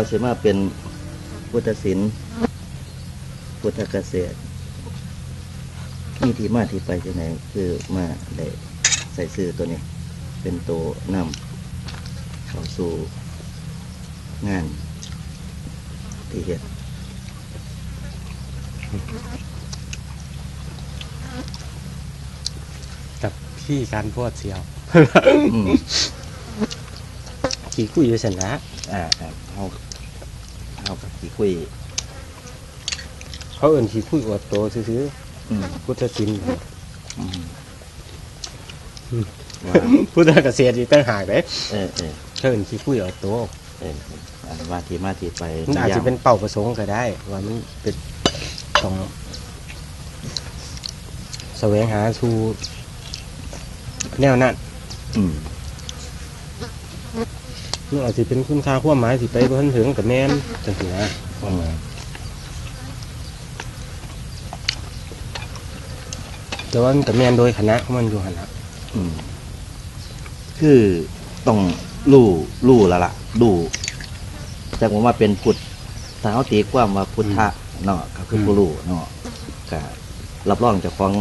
กว่าสิมาเป็นพุทธศิลป์พุทธเกษตรมีที่มาที่ไปจังไหนคือมาได้ใส่ซื้อตัวนี้ เป็นตัวนำเข้าสู่งานที่เฮ็ดกับพี่การพวดเสียวอืมขี่คุยอยู่สันนะอ่าครับ เฮาเฮากับที่คุยเขาเอิ่นขี่คุยอวดโตซื้ออืมๆพุทธศิลป์อืมอืมว่าพุทธเกษตรอีกต่างหากเด้เออเออเขาเอิ่นขี่คุยอวดโตเอออ่าว่าที่มาที่ไปมันอาจจะเป็นเป้าประสงค์ก็ได้ ว่ามันเป็นต้องแสวงหาสู่แนวนั้นอืม มันอาจจะเป็นคุณค่าความหมายสิไปบ่ทันถึงกับแม่นจังซี่นะอืมแต่ว่ามันกับแม่นโดยคณะของมันอยู่หั่นน่ะอืมคือต้องรู้รู้แล้วล่ะรู้แต่ผมว่าเป็นพุทธถ้าเขาตีความว่าพุทธะเนาะก็คือผู้รู้เนาะก็รับรองเจากของ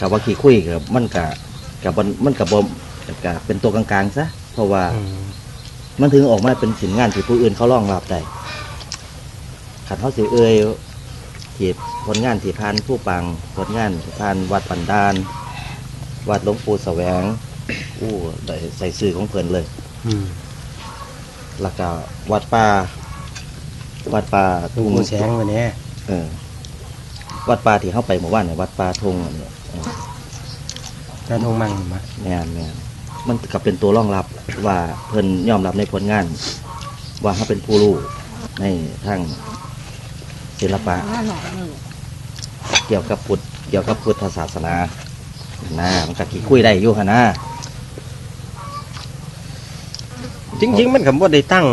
กับว่าขี้คุยกับมันกับกับมันกับบมกับเป็นตัวกลางๆซะ เพราะว่าอืมมันถึงออกมาเป็นสินงานที่ผู้อื่นเขารองรับได้ขันเขาสิเอ่ยที่ผลงานที่พานผู้ปังผลงานที่พานวัดปันดาน วัดหลวงปู่แสวงอู้ได้ใส่สื่อของเพิ่นเลยอืมแล้วก็วัดป่าวัดป่าหลวงปู่แสงวันนี้เออวัดป่าที่เข้าไปเมื่อวานเนี่ยวัดป่าทงอันเนี่ยเออนาทงมังมาแม่นแม่น มันก็เป็นตัวรองรับว่าเพิ่นยอมรับในผลงาน ว่าเขาเป็นผู้รู้ในทางศิลปะ เกี่ยวกับพุทธเกี่ยวกับพุทธศาสนานะมันก็ขี้คุยได้อยู่หนนะจริง ๆ มันก็บ่ได้ตั้ง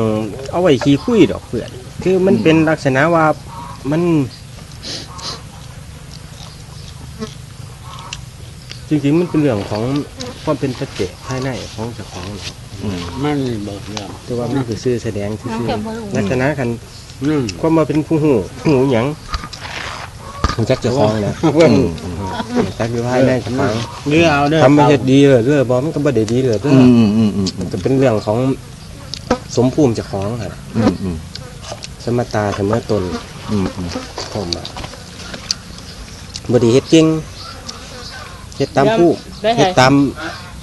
เอาไว้ขี่คุยดอกเพื่อนคือมันเป็นลักษณะว่ามัน จริงๆมันเป็นเรื่องของความเป็นปัจเจกภายในของเจ้าของเนาะอืมมันเบิกเรื่องแต่ว่ามันคือซื่อแสดงซื่น้องอเก็บมือๆลักษณะกันอืมความมาเป็นผู้หูหูหยังรู้จักเจ้าของนะเพิ่นอืมรู้จักอยู่ภายในเจ้าของเรือเอาเด้อทำมาเฮ็ดดีเลยเรื่อบ่มันก็บ่ได้ดีเลยเด้ออือมอืมอืมอืมมันจะเป็นเรื่องของสมภูมิเจ้าของครับอืมอืมสมตาเสมอตนอืมอืมผมอะบ่ได้เฮ็ดเก่ง เฮ็ดตามผู้ได้ไงเฮ็ดตาม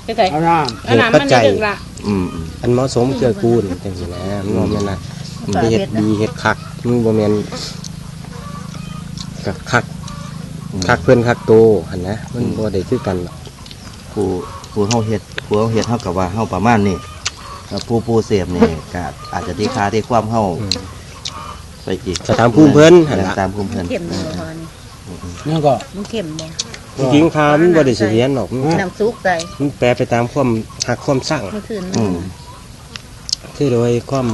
ได้ไงเอาน้อันนั้นมันได้ดึกละอืมอืมอันเหมาะสมเกื้อกูลจังซี่นะมันบ่แม่นนะมันไปเฮ็ดดีเฮ็ดคักมันบ่แม่นกัคักคักเพิ่นคักโตหั่นนะมันบ่ได้คือกันหรอกผู้ผู้เฮาเฮ็ดผู้เฮาเฮ็ดเฮากับว่าเฮาประมาณนี้แล้วผู้ผู้เสพนี่ก็อาจจะที่ค่าที่ความเฮาอืมไปอีกก็ตามภูมิเพิ่นหั่นเออล่ะตามภูมิเพิ่นเข็มบ่พอนี่ำนี่ก็มันเข็มบ่ จริงๆคามันบ่ได้สิเรียนหรอกมันน้ำซุปใส่มันแปลไปตามความหักความสร้างเมื่อคืนอืม คือโดยความ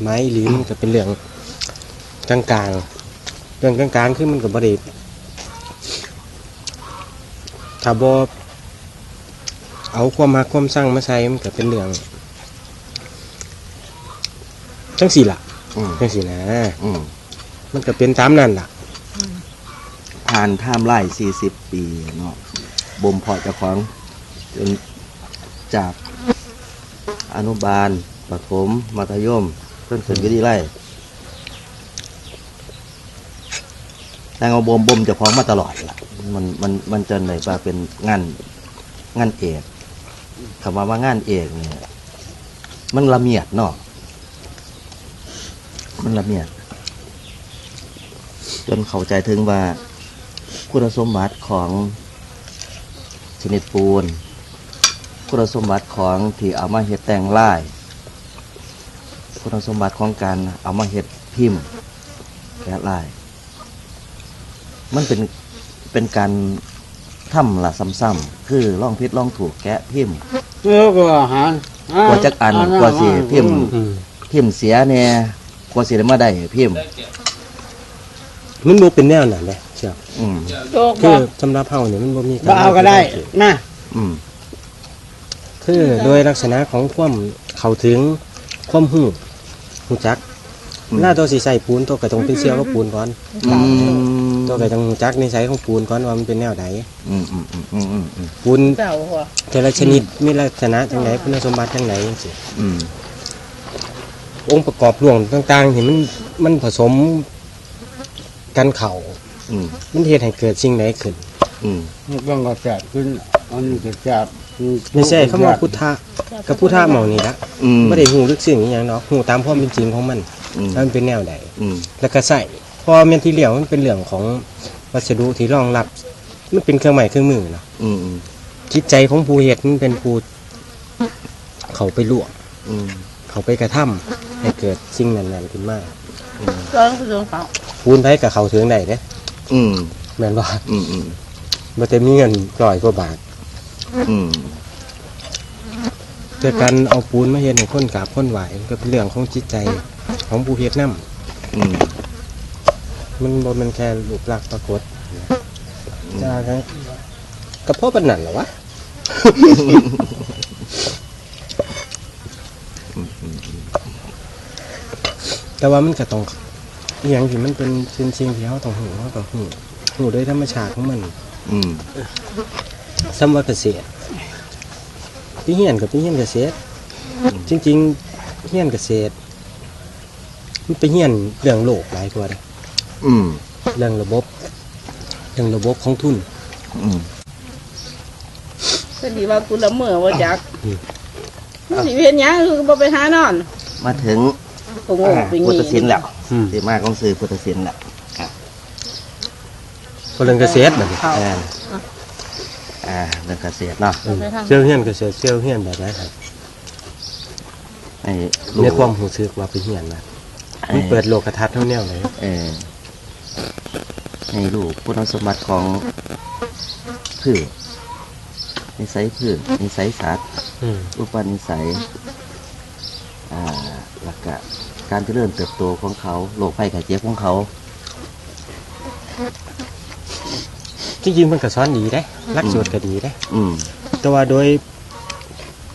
ไม้หรือมันก็เป็นเรื่องกลางๆ เรื่องกลางๆคือมันก็บ่ได้ถ้าบ่เอาความหักความสร้างมาใส่มันก็เป็นเรื่องจังสี่ล่ะอืมจังสี่นะ อืมมันก็เป็นตามนั่นล่ะ ผ่านไทม์ไลน์40 ปีเนาะบ่มเพาะเจ้าของจนจากอนุบาลประถมมัธยมจนถึงวิทยาลัยแต่เอาบ่มบ่มเจ้าของมาตลอดล่ะมันมันมันจนเลยว่าเป็นงานงานเอกคำว่าว่างานเอกเนี่ยมันละเมียดเนาะมันละเมียด จนเข้าใจถึงว่า คุณสมบัติของชนิดปูน คุณสมบัติของที่เอามาเห็ดแต่งลาย คุณสมบัติของการเอามาเห็ดพิมพ์แกะลาย มันเป็นเป็นการทำละซ้ำๆคือล่องพิษล่องถูกแกะพิมพ์เรือก็อาหารกว่าจักอันกว่าสิพิมพ์อืมพิมพ์เสียเนี่ยกว่าสิได้มาได้พิมพ์ มันบ่เป็นแนวนั้นแหละเชื่ออืมโจกคืบ่อสำหรับเฮาเนี่ยมันบ่มีบ่เอาก็ได้นะอืมคือโดยลักษณะของความเข้าถึงความหูหูจักอืมหน้าตัวสีใส่ปูนตัวก็ต้องเป็นเสี่ยวกับปูนก่อน อืมตัวก็ต้องหูจักนิสัยของปูนก่อนว่ามันเป็นแนวใดอืมอืมอืมอืมอืมอืมปูนเก่าหัวแต่ละชนิดมีลักษณะจังไหนคุณสมบัติจังไหนจังซี่ อืมองค์ประกอบรวมต่างๆที่มันมันผสม กันเข่าอืมมันเฮ็ดให้เกิดสิ่งใดขึ้น อืมมันต้องกระแสขึ้นอันนี้กระแสไม่ใช่คำว่าพุทธะกับพุทธะเหมานี่ละอืมบ่ได้ฮู้ลึกซึ้งอหยังดอกฮู้ตามความเป็นจริงของมันอืม ว่ามันเป็นแนวใดอืมแล้วก็ใส่เพอแม่นที่เหลียวมันเป็นเรื่องของวัสดุที่รองรับ มันเป็นเครื่องหมายเครื่องมือเนาะอืมอืมจิตใจของผู้เฮ็ดมันเป็นผู้เขาไปลวกอืมเขาไปกระทำให้เกิดสิ่งนั้นๆขึ้นมา ร้องคือร้องเขา ปูนไผกับเขาถึงได้เด้อืมแม่นบ่อืมอืมบ่แต่มีเงินร้อยกว่าบาท อืมแต่การเอาปูนมาเฮ็ดให้คนกราบคนไหวมันก็เป็นเรื่องของจิตใจของผู้เฮ็ดนํอืมมันบ่แม่นแค่รูปลักษณ์ปรากฏจ้าครับก็เพราะปานนั้นเหรอวะแต่ว่ามันก็ต้อง อหย่างที่มันเป็นสิ่งสิ่งที่เราต้องหูเราต้องหูหูโดยธรรมชาติของมัน อืมสำว่าเกษตรพี่เฮียนกับพี่เฮียนเกษตรจริง ๆเฮียนเกษตรมันไปเฮียนเรื่องโลกหลายกว่าเลยอืมเรื่องระบบเรื่องระบบของทุน อืมก็ดีว่ากูละเมื่อว่าจักอืมสิเพียนหยังคือบ่ไปหานอน มาถึง โง่ไปพุทธศิงี้ลป์แล้วอืม ที่มาของสื่อพุทธศิลป์แล้วก็เรื่องเกษตรแบบนี้เขาอ่าอ่าเรื่องเกษตรเนาะอืมเชี่ยวเฮียนเกษตรเชี่ยวเฮียนแบบไหนครับไอ้ในความหูซึกว่าไปเฮียนนะมันเปิดโลกทัศน์เท่าแนวเลยเออให้รู้คุณสมบัติของพืชนิสัยพืชนิสัยสัตว์ อืมอุปนิสัย อ่าหลักกะ การเจริญเติบโตของเขาโรคภัยไข้เจ็บของเขาจริงๆมันก็สอนดีได้หลักสูตรก็ดีได้อืมแต่ว่าโดย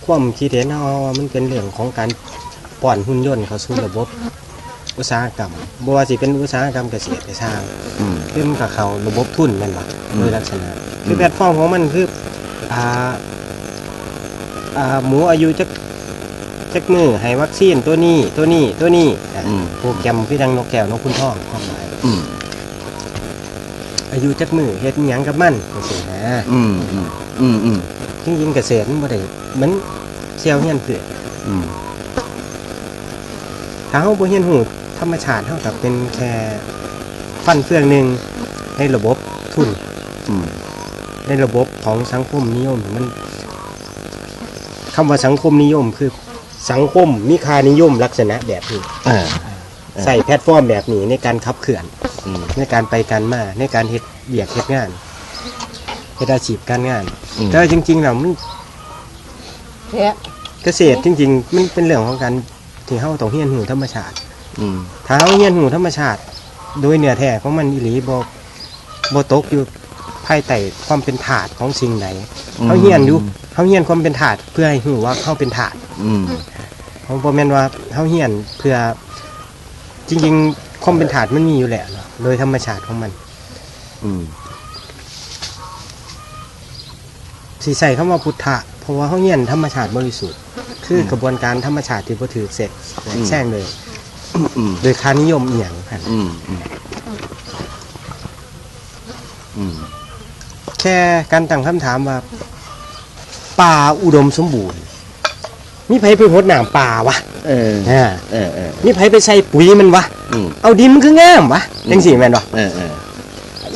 ความคิดเห็นเอาว่ามันเป็นเรื่องของการป้อนหุ่นยนต์เข้าสู่ระบบอุตสาหกรรมบ่ว่าสิเป็นอุตสาหกรรมเกษตรก็ช่างอืมคือมันกับเขาระบบทุนแม่นบ่อืมโดยลักษณะคือแพลตฟอร์มของมันคืออ่าอ่าหมูอายุจัก จักมือให้วัคซีนตัวนี้ตัวนี้ตัวนี้อะอืม โปรแกรมคือดังนกแก้วนกคุณท่องความหมายอืมอายุจักมือเฮ็ดหยังกับมันจังซี่นะ อืมอืมอืมอืมจริงๆเกษตรมันบ่ได้เหมือนเซลล์เฮียนเพืออืมถ้าเฮาบ่เฮียนหูธรรมชาติเท่ากับเป็นแค่ฟันเฟืองหนึ่งในระบบทุน อืมในระบบของสังคมนิยมมันคำว่าสังคมนิยมคือ สังคมมีค่านิยมลักษณะแบบนี้เออใส่แพลตฟอร์มแบบนี้ในการขับเคลื่อน อืม ในการไปการมาในการเฮ็ดเบียกเฮ็ดงานเฮ็ดอาชีพการงาน อืม แต่จริงๆแล้วมันแท้เกษตรจริง ๆ มันเป็นเรื่องของการที่เฮาต้องเฮียนหูธรรมชาติ อืม ถ้าเฮาเฮียนหูธรรมชาติ โดยเนื้อแท้ของมันอีหลีบ่บ่ตกอยู่ภายใต้ความเป็นถาดของสิ่งใดเฮาเฮียนอยู่เฮาเฮียนความเป็นถาดเพื่อให้ฮู้ว่าเฮาเป็นถาด อืม เฮาบ่แม่นว่าเฮาเฮียนเพื่อจริงๆความเป็นถาดมันมีอยู่แล้วเนาะโดยธรรมชาติของมันอืมสิใส่คำว่าพุทธะเพราะว่าเฮาเฮียนธรรมชาติบริสุทธิ์ คือกระบวนการธรรมชาติที่บ่ถือเสร็จแซงเลย อืมโดยค่านิยมอีหยังหั่นอืมอืมอืมแค่การตั้งคำถามว่าป่าอุดมสมบูรณ์ มีไผไปหดน้ำป่าวะเอออ่าเออเออ มีไผไปใส่ปุ๋ยมันวะ อืม เอาดินมันคืองามวะจังสี่แม่นวะเออเออ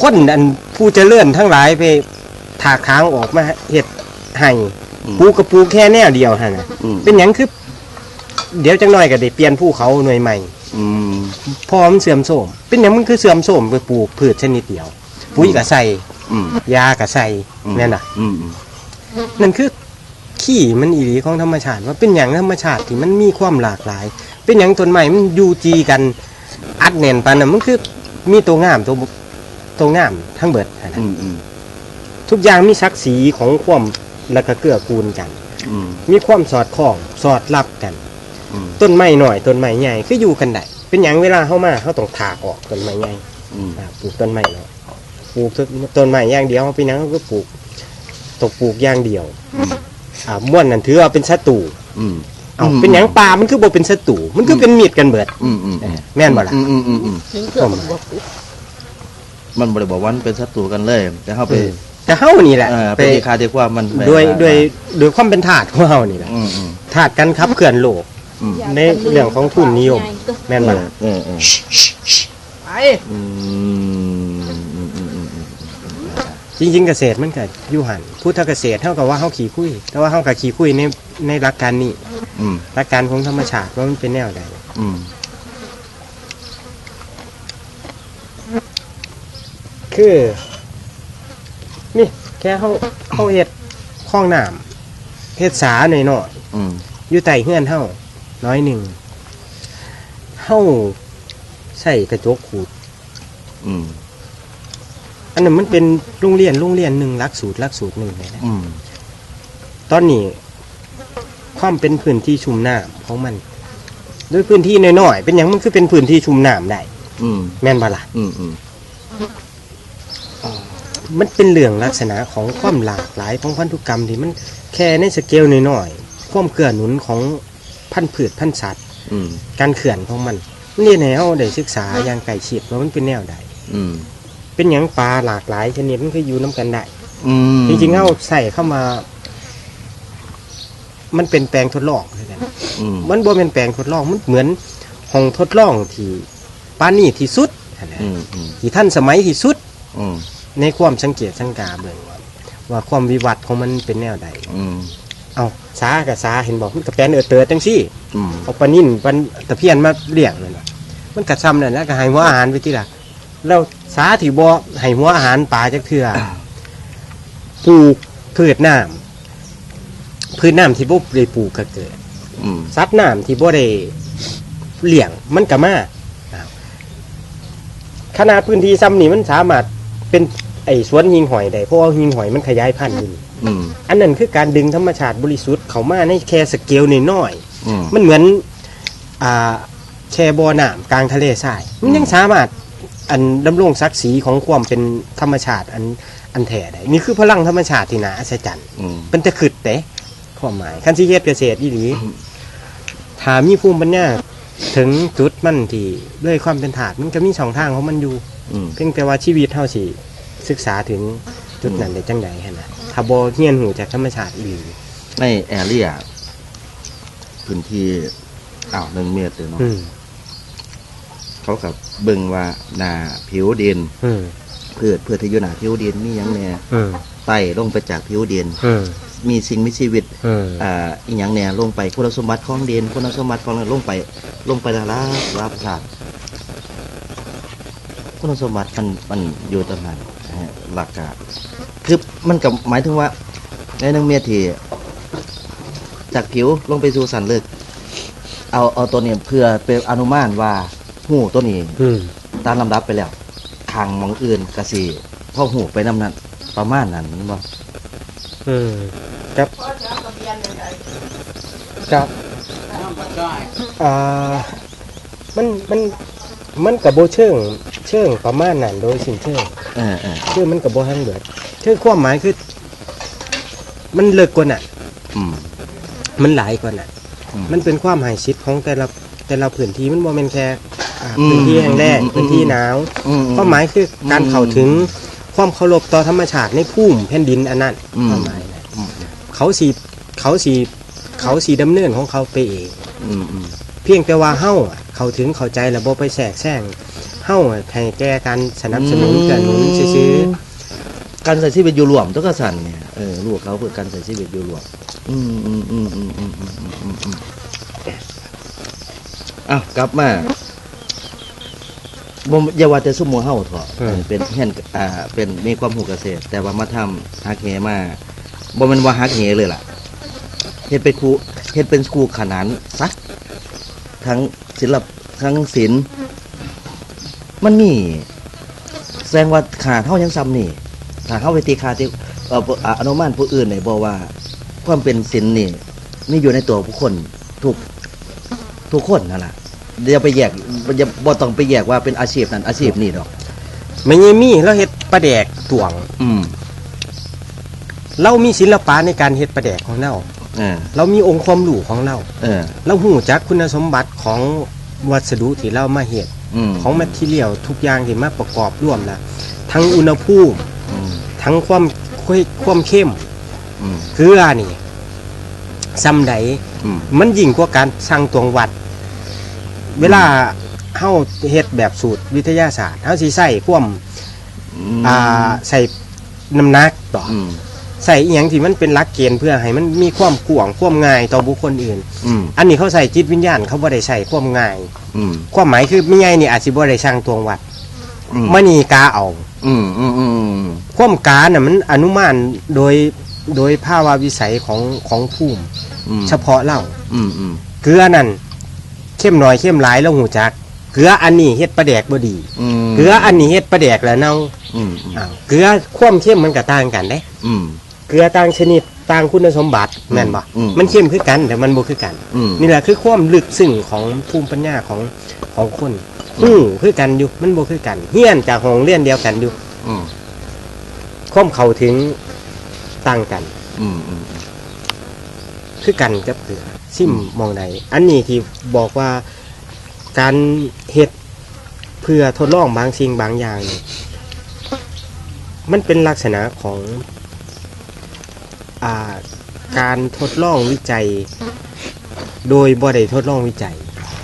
คนอันผู้เจริญทั้งหลายไปถากทางออกมาเฮ็ดให้อืมปลูกกระปลูกแค่แนวเดียวหั่นน่ะอืมเป็นหยังคือ เดี๋ยวจังหน่อยก็ได้เปลี่ยนภูเขาหน่วยใหม่ อืมพอมันเสื่อมโทรมเป็นหยังมันคือเสื่อมโทรมไปปลูกพืชชนิดเดียว ปุ๋ยก็ใส่อืมยาก็ใส่อืมแม่นน่ะอืมอืมนั่นคือ ขี้มันอีหลีของธรรมชาติ ว่าเป็นอย่างธรรมชาติที่มันมีความหลากหลาย เป็นอย่างต้นไม้มันอยู่จีกันอัดแน่นปานนั้นมันคือมีตัวงามตัวบ่ตัวงามทั้งเบิดหั้นอืนะมอืมทุกอย่างมีศักดิ์ศรีของความแล้วก็เกื้อกูลกัน อืมมีความสอดคล้องสอดรับกัน อืมต้นไม้หน่อยต้นไม้ใหญ่คืออยู่กันได้เป็นหยังเวลาเข้ามาเขาต้องถากออกต้นไม้ใหญ่ อืม อ่าปลูกต้นไม้เนาะปลูกต้นไม้อย่างเดียวเขาไปนั่งก็ปลูกตกปลูกอย่างเดียวอ่าม่วนนั่นถือว่าเป็นศัตรูอืม เอาเป็นหยังป่ามันคือบ่เป็นศัตรูมันคือเป็นมีดกันเบิดอืมอืมอืมแม่นบ่ล่ะ อืมอืมอืมอืมถึงเกือบบ่ปลูกมันบริบอกว่ามันเป็นศัตรูกันเลย แต่เข้าไปแต่เฮานี่แหละเออไปไปตีคาตีความมันไปด้วยด้วยด้วยความเป็นถาดของเฮานี่แหละอืมอืมถาดกันขับเคลื่อนโลก อืมในเรื่องของทุนนิยม แม่นบ่ล่ะเออเออไปอืมอืมอืมอืมอืม จริงๆเกษตรมันก็อยู่หันพุทธเกษตรเท่ากับว่าเฮาขี่คุย แต่ว่าเฮากับขี่คุยในในหลักการนี้อืมหลักการของธรรมชาติว่ามันเป็นแนวใดอืมคือ นี่ แค่เฮาเฮาเฮ็ดคลองน้ำเฮ็ดสาหน่อยอืมๆอยู่ใต้เฮือนเฮาน้อยหนึ่งเฮาใส่กระจกขูดอืม อันนั้นมันเป็นโรงเรียนโรงเรียนหนึ่งหลักสูตรหลักสูตรหนึ่งเลยนะอืมตอนนี้ความเป็นพื้นที่ชุ่มน้ำของมันด้วยพื้นที่น้อยๆเป็นอย่างมันคือเป็นพื้นที่ชุ่มน้ำได้ อืมแม่นบ่ล่ะอืมอืมมันเป็นเรื่องลักษณะของความหลากหลายของพันธุกรรมที่มันแค่ในสเกลน้อยๆความเกื้อหนุนของพันธุ์พืชพันธุ์สัตว์อืมการเขื่อนของมันมันเรียนให้เฮาได้ศึกษาอย่างใกล้ชิดว่ามันเป็นแนวใดอืม เป็นอย่างปลาหลากหลายชนิดมันคืออยู่น้กันได้ อืมจริงๆเฮาใส่เข้ามา มันเป็นแปลงทดลองคือกันอืมมันบ่เป็นแปลงทดลองมันเหมือนห้องทดลองที่ปานนี่ที่สุดนั่นแหละอืมอืมที่ท่านสมัยที่สุด อืมในความสังเกตสังกาเบิ่งว่าว่าความวิวัฒน์ของมันเป็นแนวใด อืมเอาสากับสาเห็นบอกมันกับแปลนเออเตอจังซี่อืมเอาปลานิ่นปลาตะเพียนมาเลี้ยงเลยนะมันกัดซ้ำนั่นแหล้วก็ให้หัวอาหารไปที่ละ แล้วสาที่บ่ให้หัวอาหารปลาจักเทื่อปลูกพืชน้ำพืชน้ำที่บ่ได้ปลูกก็เกิดอืมซัดน้ำที่บ่ได้เลี้ยงมันก็มาอ้าวขนาดพื้นที่ซ้ำนี่มันสามารถเป็นไอ้สวนหิงหอยได้เพราะว่าหิงหอยมันขยายพันธุ์อยู่นี่อืมอันนั้นคือการดึงธรรมชาติบริสุทธิ์เข้ามาในแค่สเกลน้อยอืม ๆมันเหมือน อ่าแช่บ่อน้ำกลางทะเลทรายมันยังสามารถ อันดำรงศักดิ์ศรีของความเป็นธรรมชาติอันอันแท้ได้นี่คือพลังธรรมชาติที่น่าอัศจรรย์อืมเป็นจะขึ้นเด้ความหมายคันสิเฮ็ดเกษตรอีหลีถ้ามีภูมิปัญญาถึงจุดมันที่ด้วยความเป็นถาดมันก็มีช่องทางของมันอยู่ อืม เพียงแต่ว่าชีวิตเฮาสิศึกษาถึงจุดนั้นได้จังใดหั่นน่ะถ้าบ่เรียนรู้จากธรรมชาติอีหลี ในแอเรียพื้นที่อ้าวหนึ่งเมตรเลยเนาะอืม เขากับเบิ่งว่าหนาผิวดินอืมเพื่อเพื่อที่อยู่หนาผิวดินมีหยังแหน่อืมไต่ลงไปจากผิวดินอืมมีสิ่งมีชีวิตอืมอ่าอีหยังแหน่ลงไปคุณสมบัติของดินคุณสมบัติของลงไป ลงไปละลาบลาบชาติคุณสมบัติมันมันอยู่ตรงนั้นนะฮะหลักการคือมันกับหมายถึงว่าในหนึ่งเมตรที่จากผิวลงไปสู่สันเลือกเอาเอาตัวนี้เพื่อเป็นอนุมานว่า หูตัวนี้อืมตามลำดับไปแล้วทางหมองอื่นกะสีพ่อหูไปนำนั้นประมาณนั้นแมันบ่อืมครับครับอ่ามันมันมันกับโบเชิงเชิงประมาณนั้นโดยสิ้นเชิง เออเออคือมันกับโบทั้งเบิดคือความหมายคือ มันเลิกกว่าน่ะ อืม มันหลายกว่าน่ะ อืม มันเป็นความหายชิดของแต่ละแต่ละพื้นที่มันบ่แม่นแค่ อ่าอืมพื้นที่แห้งแล้งอืมพื้นที่หนาวอืมความหมายคือการอืมเข้าถึงความเคารพต่อธรรมชาติในภูมิแผ่นดินอันนั้นอืม ความหมายนะอืมเขาสีเขาสีเขาสีดำเนินของเขาไปเอง อืมอืม เพียงแต่ว่าเฮ้าอะเขาถึงเข้าใจระบบไปแทรกแซงเฮ้าอะให้แก้การสนับสนุนกันหนุนซื้อการใส่ชีวิตอยู่รวมต้องกระสันเนี่ยเออลูกเขาเพื่อการใส่ชีวิตอยู่รวมอืมอืมอืมอืมอืมอืมอืมอืมอืมอ้าวกลับมา บ่อย่าว่าแต่ซุ่มหมัวเฮาเถอะเออ เป็นเห็นอ่าเป็นมีความหูเกษตร แต่ว่ามาทำฮักเฮมาบ่แม่นว่าฮักเฮเลยล่ะเฮ็ดเป็นครูเฮ็ดเป็นครูขนานซะทั้งศิลปทั้งศิลป์มันมีแสดงว่าขาเท่ายังซ้ำนี่ถ้าเข้าไปตีขาที่เอ่ออ่าอนุมานผู้อื่นเนี่ยบอกว่า ความเป็นศิลป์นี่มีอยู่ในตัวผู้คนทุกทุกคนนั่นแหละ อย่าไปแยกอย่าบ่ต้องไปแยกว่าเป็นอาชีพนั้นอาชีพนี้ดอก ไม่ยังมีเราเฮ็ดปลาแดกตวง อืมเรามีศิลปะในการเฮ็ดปลาแดกของเราเออเรามีองค์ความรู้ของเรา เออ เราหูจักคุณสมบัติของวัสดุที่เรามาเฮ็ดอืมของแมทเทียลทุกอย่างที่มาประกอบร่วมละทั้งอุณหภูมิ อืมทั้งความความเข้มอืมเกลือนี่ซ้ำใดอืมมันยิ่งกว่าการสั่งตวงวัด เวลาเฮาเฮ็ดแบบสูตรวิทยาศาสตร์เฮาสิใส่ความอ่าใส่น้ำหนักต่ออืมใส่อีหยังที่มันเป็นหลักเกณฑ์เพื่อให้มันมีความกว้างความง่ายต่อบุคคลอื่นอืมอันนี้เขาใส่จิตวิญญาณเขาบ่ได้ใส่ความง่ายอืมความหมายคือไม่ใหญ่นี่อาจสิบ่ได้สั่งตวงวัดอืมมณีกาเอาอืมอืมอืมอืมความกาน่ะมันอนุมานโดยโดยภาวะวิสัยของของภูมิอืมเฉพาะเล่าอืมอืมเกลือนั่น เข้มน้อยเข้มหลายแล้วหูจัก เกลืออันนี้เฮ็ดปลาแดกบ่ดี อืมเกลืออันนี้เฮ็ดปลาแดกแล้วเน่าอืมอืมอ้าวเกลือความเข้มมันก็ต่างกันเด้ อืม เกลือต่างชนิดต่างคุณสมบัติแม่นบ่อืม มันเข้มคือกันแต่มันบ่คือกัน อืม นี่แหละคือความลึกซึ้งของภูมิปัญญาของของคนฮู้คือกันอยู่มันบ่คือกันเฮียนจากห้องเรียนเดียวกันอยู่อืมความเข้าถึงต่างกัน อืมอืมคือกันกับเกลือ ซิมมองใดอันนี้ที่บอกว่าการเฮ็ดเพื่อทดลองบางสิ่งบางอย่างนี่มันเป็นลักษณะของอ่าการทดลองวิจัย โดยบ่ได้ทดลองวิจัย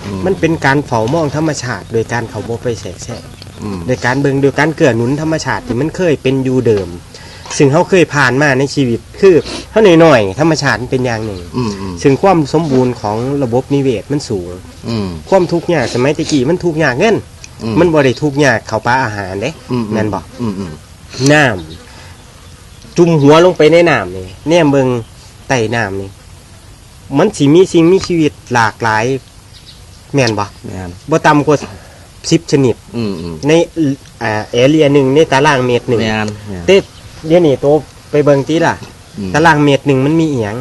อืมันเป็นการเฝ้ามองธรรมชาติ โดยการเขาบ่ไปแทรกแซงอืม โดยการเบิ่งโดยการเกื้อหนุนธรรมชาติที่มันเคยเป็นอยู่เดิม ซึ่งเขาเคยผ่านมาในชีวิต คือเท่าหน่อยๆธรรมชาติมันเป็นอย่างหนึ่ง อืมอืมซึ่งความสมบูรณ์ของระบบนิเวศมันสูง อืม ความทุกข์ยากสมัยตะกี้มันทุกข์ยากเงินอืมันบ่ได้ทุกข์ยากเขาวปลาอาหารเด้อืมแม่นบ่อืมอืมน้ำจุ่มหัวลงไปในน้ำนี่แนมเบิ่งใต้น้ำนี่มันสิมีสิ่งมีชีวิตหลากหลาย แม่นบ่แม่นบ่ต่ำกว่า10ชนิด อืมอืมในอ่าแอเรียหนึ่งในตารางเมตรหนึ่งแม่นแม่นเต้ เดี๋ยวนี้ตัวไปเบิ่งติล่ะอืม ตารางเมตรหนึ่งมันมีอีหยัง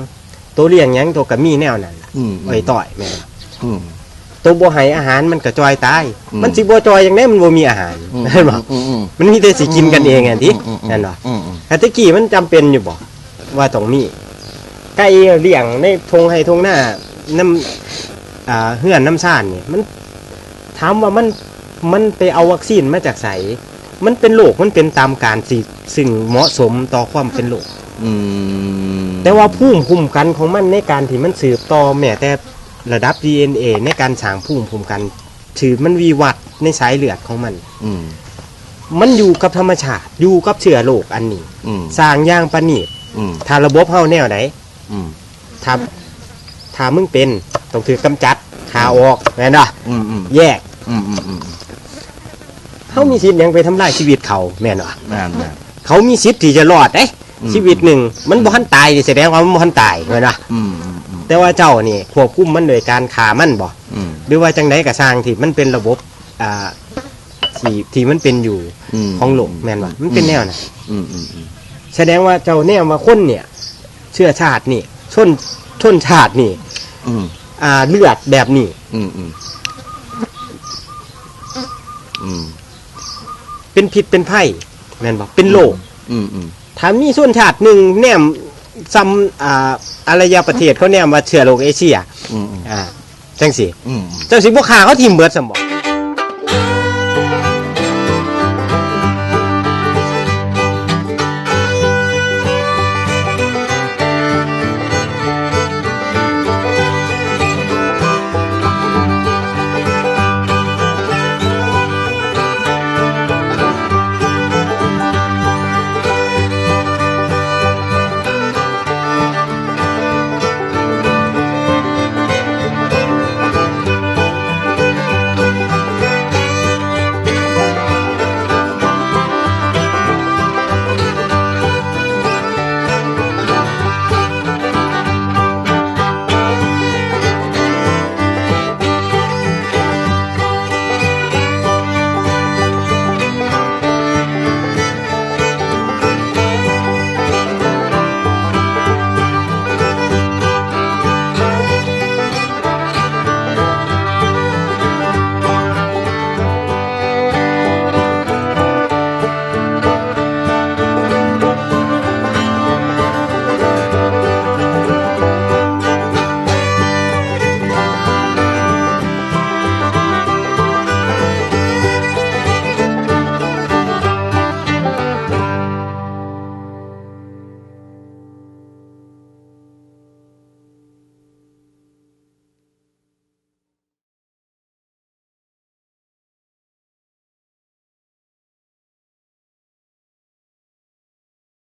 ตัวเลี้ยงหยังตัวก็มีแนวนั้นล่ะอืมไอ้ต่อยแม่นบ่อืมตัวบ่ให้อาหารมันก็จอยตาย อืม มันสิบ่จอยอย่างไดมันบ่มีอาหารอืมเห็นบ่อืมอืมมันมีแต่สิกินกันเองอะติอืมอืมนั่นบ่ อืมอืมแต่ตะกี้มันจำเป็นอยู่บ่ว่าต้องมีไก่เลี้ยงในทงให้ทงหน้าน้ำอ่าเฮือนน้ำซ่านนี่มันถามว่ามันมันไปเอาวัคซีนมาจากไส มันเป็นโรคมันเป็นตามการสิซึ่งเหมาะสมต่อความเป็นโรคอืมแต่ว่าภูมิคุ้มกันของมันในการที่มันสืบต่อแม้แต่ระดับ DNA ในการสร้างภูมิคุ้มกัน ถือมันวีวัดในสายเลือดของมัน อืมมันอยู่กับธรรมชาติอยู่กับเชื้อโรคอันนี้อืมสร้างอย่างประณีตอืมถ้าระบบเฮาแนวไหนอืมถ้าถ้ามึงเป็นต้องถือกำจัดขาออกแม่นบ่อืมอืมแยก อืมอืมอืม เฮามีสิทธิ์หยังไปทำลายชีวิตเขาแม่นบ่แม่นแม่น เขามีสิทธิ์ที่จะรอดเด้อืม ชีวิตหนึ่งมันบ่ทันตายนี่แสดงว่ามันบ่ทันตายแม่นบ่อืมอืมอืมแต่ว่าเจ้านี่ควบคุมมันโดยการขามันบ่ อืมหรือว่าจังไดก็สร้างที่มันเป็นระบบอ่าที่ที่มันเป็นอยู่มของโลกแม่นบ่มันเป็นแนวน่ะ อืมอืมอืมแสดงว่าเจ้าแนวว่าคนเนี่ย เชื้อชาตินี่ชนชนชาตินี่ อืมอ่าเลือดแบบนี้ อืมอืมอืม เป็นพิษเป็นไผ่แม่นบ่เป็นโรคอืมอืมถ้ามีชนชาติหนึ่งแนมซ้ำอ่าอารยประเทศเขาแนมว่าเชื้อโรคเอเชียอืมอืมอ่าจังสิอืม เจ้าสิบ่ฆ่าเขาทิ่มเบิดซั่นบ่